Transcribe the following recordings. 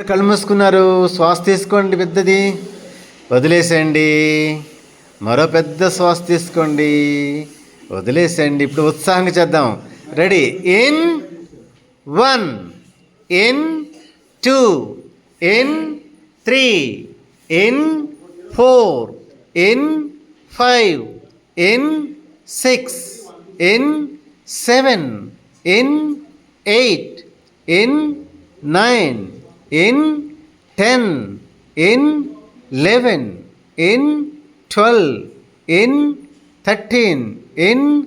కళ్ళు మూసుకున్నారు. శ్వాస తీసుకోండి పెద్దది. వదిలేసేయండి. మరో పెద్ద శ్వాస తీసుకోండి. వదిలేసేయండి. ఇప్పుడు ఉత్సాహంగా చేద్దాం. Ready. In one in two in three in four in five in six in seven in eight in nine. In ten in eleven in twelve in thirteen in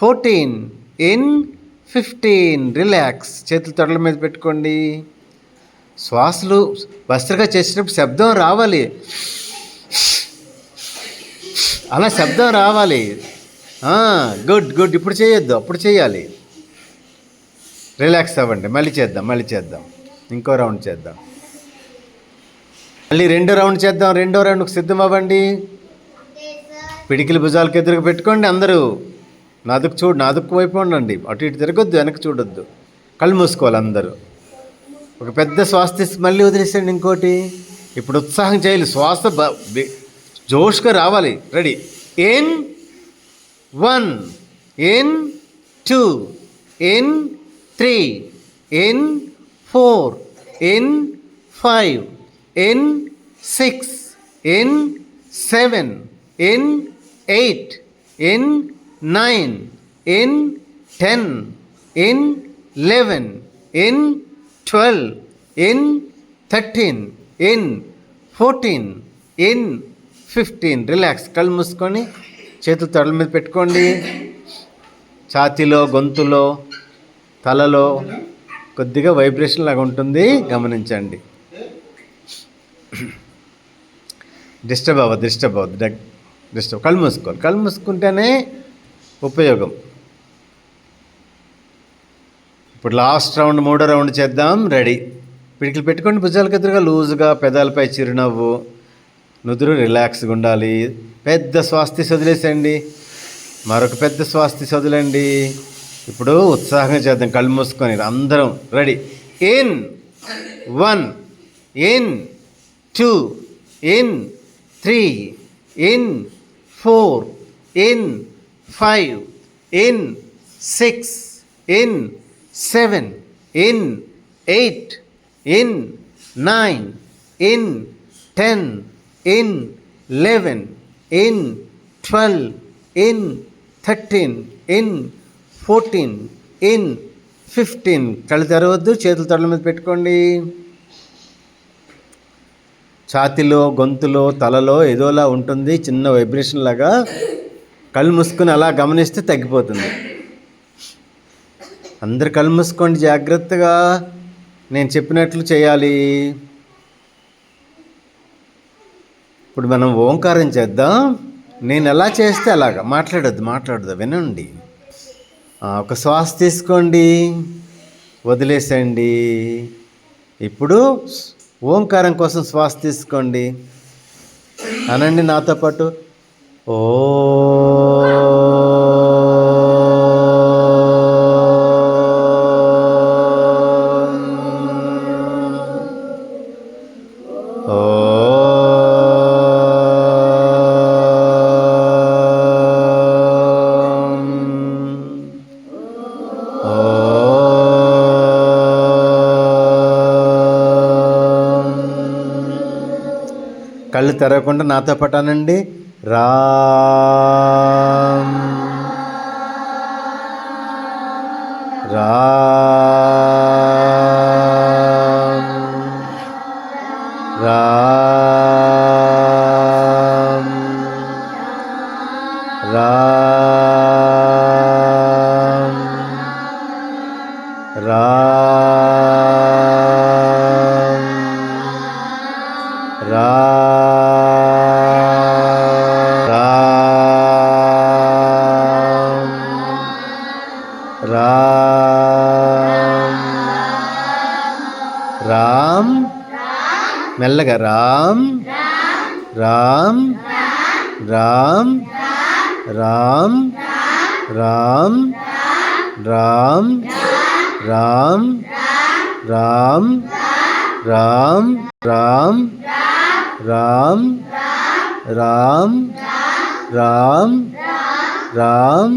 fourteen in fifteen relax చేతులు తొడల మీద పెట్టుకోండి. శ్వాసలు వస్త్రగా చేసేటప్పుడు శబ్దం రావాలి. అలా శబ్దం రావాలి. Good good. ఇప్పుడు చేయొద్దు. అప్పుడు చేయాలి. రిలాక్స్ అవ్వండి. మళ్ళీ చేద్దాం మళ్ళీ చేద్దాం. ఇంకో రౌండ్ చేద్దాం. మళ్ళీ రెండో రౌండ్ చేద్దాం. రెండో రౌండ్కి సిద్ధం అవ్వండి. పిడికిలి భుజాలకు ఎదురుగా పెట్టుకోండి అందరూ. నాదుకు చూడు నాదుకు వైపు ఉండండి. అటు ఇటు తిరగొద్దు వెనక్కి చూడొద్దు. కళ్ళు మూసుకోవాలి అందరూ. ఒక పెద్ద శ్వాస తీసి మళ్ళీ వదిలేసండి ఇంకోటి. ఇప్పుడు ఉత్సాహం చేయాలి. శ్వాస జోష్గా రావాలి. Ready. In one in two in three in four in five in six in seven in eight in nine in ten in eleven in twelve in thirteen in fourteen in fifteen relax కళ్ళు మూసుకొని చేతులు తొడల మీద పెట్టుకోండి. ఛాతీలో గొంతులో తలలో కొద్దిగా vibration లాగా ఉంటుంది. గమనించండి. డిస్టర్బ్ అవ్వదు డిస్టర్బ్ అవ్వదు. డిస్టర్బ్ కళ్ళు మూసుకోవాలి. కళ్ళు మూసుకుంటేనే ఉపయోగం. ఇప్పుడు లాస్ట్ రౌండ్ మూడో రౌండ్ చేద్దాం. రెడీ. పిడికిలు పెట్టుకుని భుజాలకు ఎదురుగా లూజుగా పెదాలపై చిరునవ్వు నుదురు రిలాక్స్గా ఉండాలి. పెద్ద స్వాస్థి వదిలేసేయండి మరొక పెద్ద స్వాస్థి వదిలేండి ఇప్పుడు ఉత్సాహంగా చేద్దాం. కళ్ళు మూసుకొని అందరం ready. In. One. In. Two. In. Three. In. Four. In. Five. In. Six. In. Seven. In. Eight. In. Nine. In. Ten. In. Eleven. In. Twelve. In. Thirteen. In. Fourteen in fifteen. కళ్ళు తెరవద్దు చేతులు తొడల మీద పెట్టుకోండి. ఛాతిలో గొంతులో తలలో ఏదోలా ఉంటుంది చిన్న వైబ్రేషన్ లాగా కళ్ళు మూసుకుని అలా గమనిస్తే తగ్గిపోతుంది. అందరు కళ్ళు మూసుకోండి జాగ్రత్తగా. నేను చెప్పినట్లు చేయాలి. ఇప్పుడు మనం ఓంకారం చేద్దాం. నేను ఎలా చేస్తే అలాగా? మాట్లాడొద్దు మాట్లాడద్దు వినండి. ఒక శ్వాస తీసుకోండి. వదిలేసండి. ఇప్పుడు ఓంకారం కోసం శ్వాస తీసుకోండి. అనండి నాతో పాటు. ఓ కళ్ళు తెరవకుండా నాతో పటానండి రా రా రా రా రామ్ రామ్ మెల్లగా రామ్ రామ్ రామ్ రామ్ రామ్ రామ్ రామ్ రామ్ రామ్ రామ్ రామ్ రామ్ రామ్ రామ్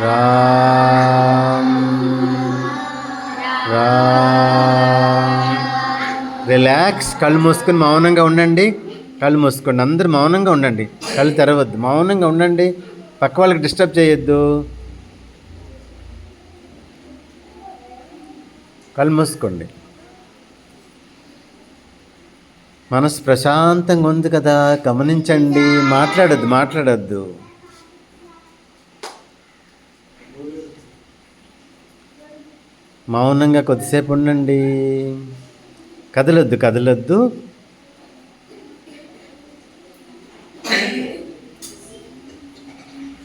రామ్. రామ్. రిలాక్స్ కళ్ళు మూసుకొని మౌనంగా ఉండండి. కళ్ళు మూసుకోండి. అందరూ మౌనంగా ఉండండి. కళ్ళు తెరవద్దు. మౌనంగా ఉండండి. పక్క వాళ్ళకి డిస్టర్బ్ చేయొద్దు. కళ్ళు మూసుకోండి. మనసు ప్రశాంతంగా ఉంది కదా. గమనించండి. మాట్లాడొద్దు మాట్లాడొద్దు. మౌనంగా కొద్దిసేపు ఉండండి. కదలొద్దు కదలొద్దు.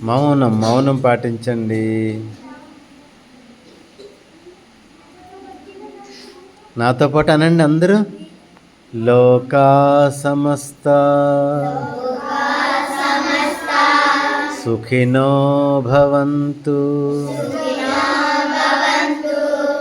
మౌనం మౌనం పాటించండి. నాతో పాటు అనండి అందరూ. లోకా సమస్త. సుఖినో భవంతు.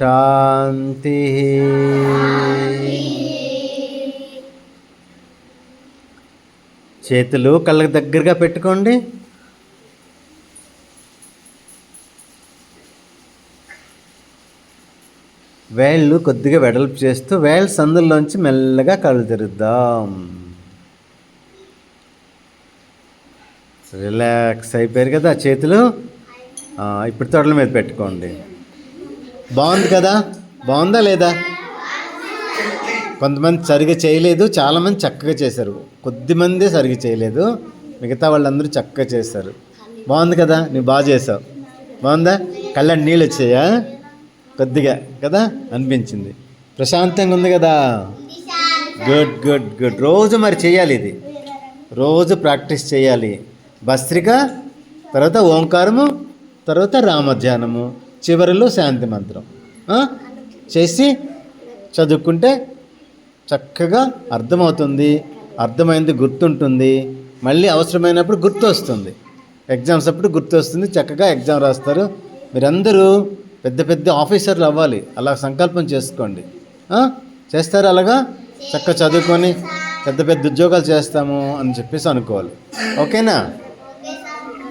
శాంతి చేతులు కళ్ళకు దగ్గరగా పెట్టుకోండి. వేళ్ళు కొద్దిగా వెడల్పు చేస్తూ వేళ్ళ సందుల్లోంచి మెల్లగా కళ్ళు తెరుద్దాం. రిలాక్స్ అయిపోయారు కదా చేతులు? ఇప్పుడు తొడల మీద పెట్టుకోండి. బాగుంది కదా? బాగుందా లేదా? కొంతమంది సరిగా చేయలేదు చాలామంది చక్కగా చేశారు. కొద్దిమందే సరిగా చేయలేదు మిగతా వాళ్ళందరూ చక్కగా చేశారు. బాగుంది కదా? నువ్వు బాగా చేసావు బాగుందా? కళ్ళని నీళ్ళు వచ్చాయా? కొద్దిగా కదా? అనిపించింది. ప్రశాంతంగా ఉంది కదా? Good good good. రోజు మరి చేయాలి ఇది. రోజు ప్రాక్టీస్ చేయాలి. భస్త్రిక తర్వాత ఓంకారము తర్వాత రామధ్యానము. చివరిలో శాంతి మంత్రం. చేసి చదువుకుంటే చక్కగా అర్థమవుతుంది. అర్థమైంది గుర్తుంటుంది. మళ్ళీ అవసరమైనప్పుడు గుర్తు వస్తుంది ఎగ్జామ్స్ అప్పుడు గుర్తు వస్తుంది చక్కగా ఎగ్జామ్ రాస్తారు. మీరందరూ పెద్ద పెద్ద ఆఫీసర్లు అవ్వాలి. అలా సంకల్పం చేసుకోండి. చేస్తారు అలాగా? చక్కగా చదువుకొని పెద్ద పెద్ద ఉద్యోగాలు చేస్తాము అని చెప్పేసి అనుకోవాలి. ఓకేనా?